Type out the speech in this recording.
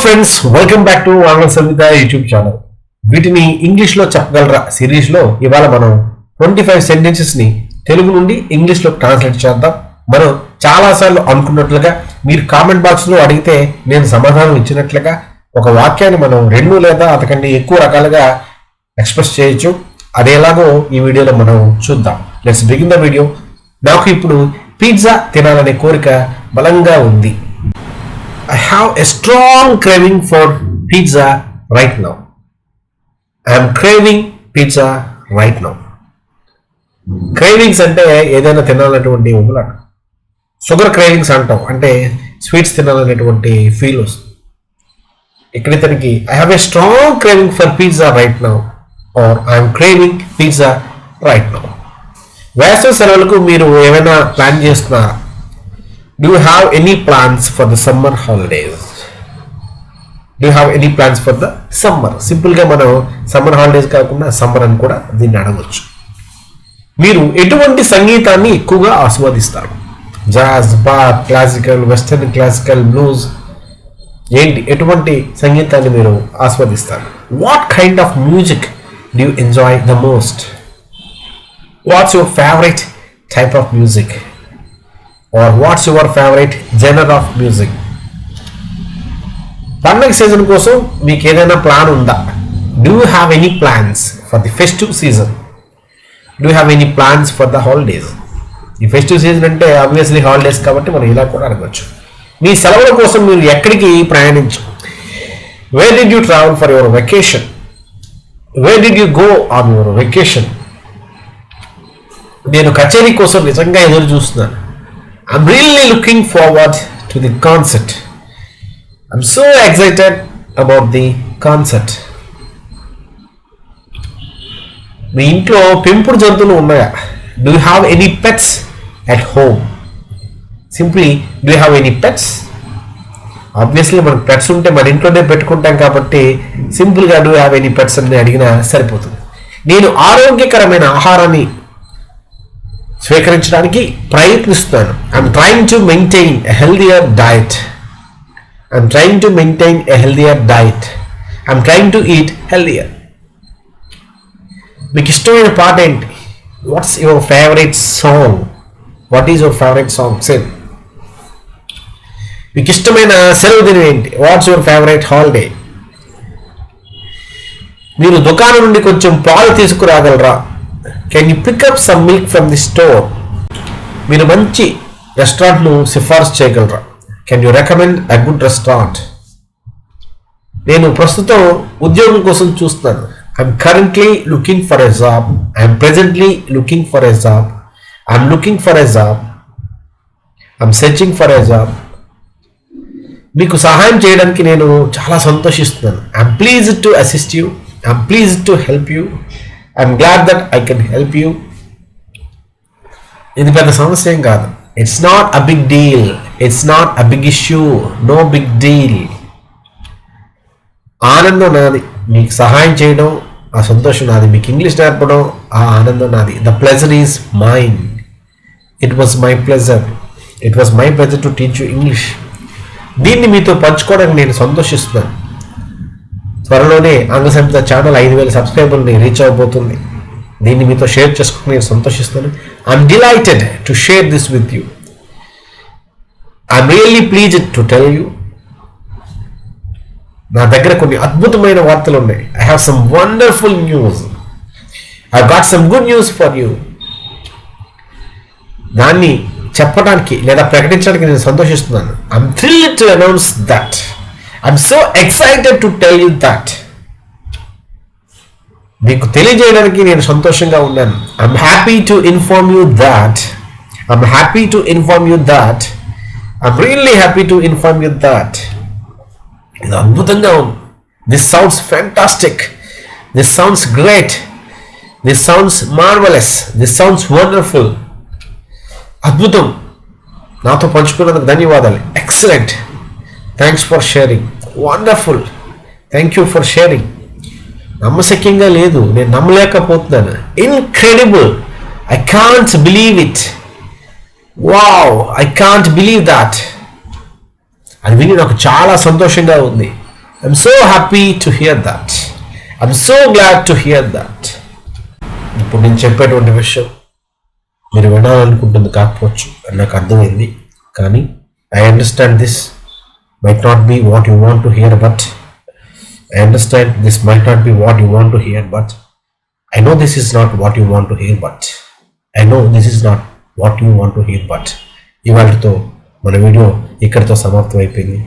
Friends welcome back to ఆంగ్ల సంగీత YouTube channel వీటిని ఇంగ్లీష్లో చెప్పగలరా? సిరీస్లో ఇవాళ మనం ట్వంటీ ఫైవ్ సెంటెన్సెస్ని తెలుగు నుండి ఇంగ్లీష్లో ట్రాన్స్లేట్ చేద్దాం. మనం చాలా సార్లు అనుకున్నట్లుగా మీరు కామెంట్ బాక్స్లో అడిగితే నేను సమాధానం ఇచ్చినట్లుగా ఒక వాక్యాన్ని మనం రెండు లేదా అంతకంటే ఎక్కువ రకాలుగా ఎక్స్ప్రెస్ చేయొచ్చు. అదేలాగో ఈ వీడియోలో మనం చూద్దాం. లెట్స్ బిగిన్ ద వీడియో నాకు ఇప్పుడు పిజ్జా తినాలనే కోరిక బలంగా ఉంది. I have a strong craving for pizza right now. I am craving pizza right now. Cravings అంటే ఏదైనా తినాలనేటువంటి ఉబలాట షుగర్ క్రేవింగ్స్ అంటాం. అంటే స్వీట్స్ తినాలనేటువంటి ఫీల్ వస్తుంది. ఇక్కడ ఇతనికి I have a strong craving for pizza right now or I'm craving pizza right now వేసవి సెలవులకు మీరు ఏమైనా ప్లాన్ చేస్తున్నారా? Do you have any plans for the summer holidays? Do you have any plans for the summer? సింపుల్గా మనం summer holidays కాకుండా summer అని కూడా దీన్ని అడగవచ్చు మీరు ఎటువంటి సంగీతాన్ని ఎక్కువగా ఆస్వాదిస్తారు? Jazz both classical western classical blues ఏంటి? ఎటువంటి సంగీతాన్ని మీరు ఆస్వాదిస్తారు? What kind of music do enjoy the most what's your favourite type of music or what's your favourite genre of music పండగ సీజన్ కోసం మీకు ఏదైనా ప్లాన్ ఉందా do have any plans for the festive season do have any plans for the holidays ఈ festive season అంటే obviously holidays కాబట్టి మనం ఇలా కూడా అడగచ్చు. మీ సెలవుల కోసం మీరు ఎక్కడికి ప్రయాణించు? Where did you travel for your vacation where did you go on your vacation నేను కచేరీ కోసం నిజంగా ఎదురు చూస్తున్నాను. I'm really looking forward to the concert. I'm so excited about the concert. మీ ఇంట్లో పెంపుడు జంతువులు ఉన్నాయా do you have any pets at home simply do you have any pets obviously మనకు పెట్స్ ఉంటే మన ఇంట్లోనే పెట్టుకుంటాం కాబట్టి సింపుల్గా డూ హ్యావ్ ఎనీ పెట్స్ అని అడిగినా సరిపోతుంది నేను ఆరోగ్యకరమైన ఆహారాన్ని స్వీకరించడానికి ప్రయత్నిస్తున్నాను I'm trying to maintain a healthier diet I'm trying to maintain a healthier diet I'm trying to eat healthier మీకు ఇష్టమైన పాట ఏంటి? What's your favourite song what is your favourite song same మీకు ఇష్టమైన సెలవు దినం ఏంటి? వాట్స్ యువర్ ఫేవరెట్ హాలిడే మీరు దుకాణం నుండి కొంచెం పాలు తీసుకురాగలరా? Can you pick up some milk from the store మీరు మంచి రెస్టారెంట్ను సిఫార్సు చేయగలరా? Can you recommend a good restaurant నేను ప్రస్తుతం ఉద్యోగం కోసం చూస్తున్నాను. I'm currently looking for a job I'm presently looking for a job I'm looking for a job I'm searching for a job మీకు సహాయం చేయడానికి నేను చాలా సంతోషిస్తున్నాను. I'm please to assist you I'm please to help you I'm glad that I can help you ఇది పెద్ద సమస్య ఏం కాదు. It's not a big deal it's not a big issue no big deal ఆనందం నాది. మీకు సహాయం చేయడం ఆ సంతోషం నాది. మీకు ఇంగ్లీష్ నేర్పడం ఆ ఆనందం నాది. The pleasure is mind it was my pleasure it was my pleasure to teach you English దీన్ని మీతో పంచుకోవడానికి నేను సంతోషిస్తున్నాను. త్వరలోనే ఆంగ్ల ఛానల్ ఐదు వేల సబ్స్క్రైబర్ని రీచ్ అవబోతుంది. దీన్ని మీతో షేర్ చేసుకుని నేను సంతోషిస్తాను I'm delighted to share this with you I'm really pleased to tell you నా దగ్గర కొన్ని అద్భుతమైన వార్తలు ఉన్నాయి. I have some wonderful news I got some good news for you దాన్ని చెప్పడానికి లేదా ప్రకటించడానికి నేను సంతోషిస్తున్నాను. I'm thrill to announce that I'm so excited to tell you that మీకు తెలియజేయడానికి నేను సంతోషంగా ఉన్నాను. I'm happy to inform you that I'm happy to inform you that I'm really happy to inform you that ఇది అద్భుతంగా ఉంది. This sounds fantastic this sounds great this sounds marvellous this sounds wonderful అద్భుతం. నాతో పంచుకున్నందుకు ధన్యవాదాలు. Excellent thanks for sharing wonderful thank you for sharing నమ్మశక్యంగా లేదు. నేను నమ్మలేకపోతున్నాను. Incredible I can't believe it wow I can't believe that అది విని నాకు చాలా సంతోషంగా ఉంది. I'm so happy to hear that I'm so glad to hear that ఇప్పుడు నేను చెప్పేటువంటి విషయం మీరు వినాలనుకుంటుంది కాకపోవచ్చు. అని నాకు అర్థమైంది. కానీ I understand this might not be what you want to hear but I understand this might not be what you want to hear but I know this is not what you want to hear but I know this is not what you want to hear but ఇవాళతో మన video ఇక్కడితో సమాప్తం అయిపోయింది